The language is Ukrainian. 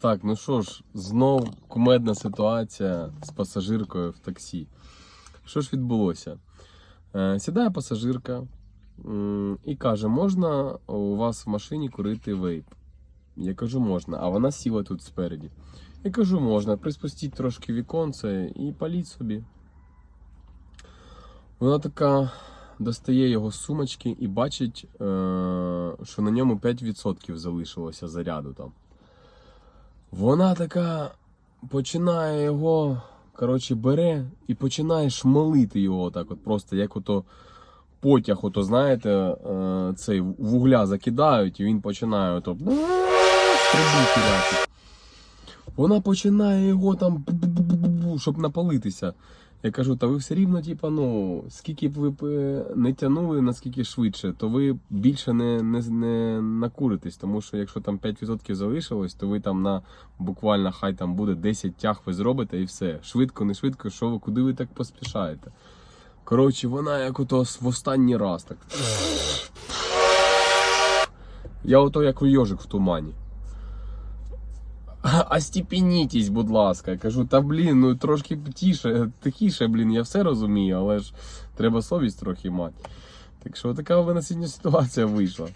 Так, ну що ж, знов кумедна ситуація з пасажиркою в таксі. Що ж відбулося? Е, сідає пасажирка і каже: можна у вас в машині курити вейп? Я кажу, можна, а вона сіла тут спереді. Я кажу, можна, приспустіть трошки віконце і паліть собі. Вона така достає його з сумочки і бачить, е, що на ньому 5% залишилося заряду там. Вона така починає його, коротше, бере і починає шмалити його так, от просто як ото потяг, ото, знаєте, е, цей вугля закидають, і він починає ото. Вона починає його там, щоб напалитися. Я кажу, та ви все рівно, типа, ну, скільки б ви б е, не тянули, наскільки швидше, то ви більше не, не, не накуритесь. Тому що якщо там 5% залишилось, то ви там на буквально хай там буде 10 тяг ви зробите і все. Швидко, не швидко, що ви, куди ви так поспішаєте. Коротше, вона як ото в останній раз так. Я ото як йожик в тумані. Остепенітесь, будь ласка. Я кажу, та блін, ну трошки тіше, тихіше, блін, я все розумію, але ж треба совість трохи мати. Так що така у мене сьогодні ситуація вийшла.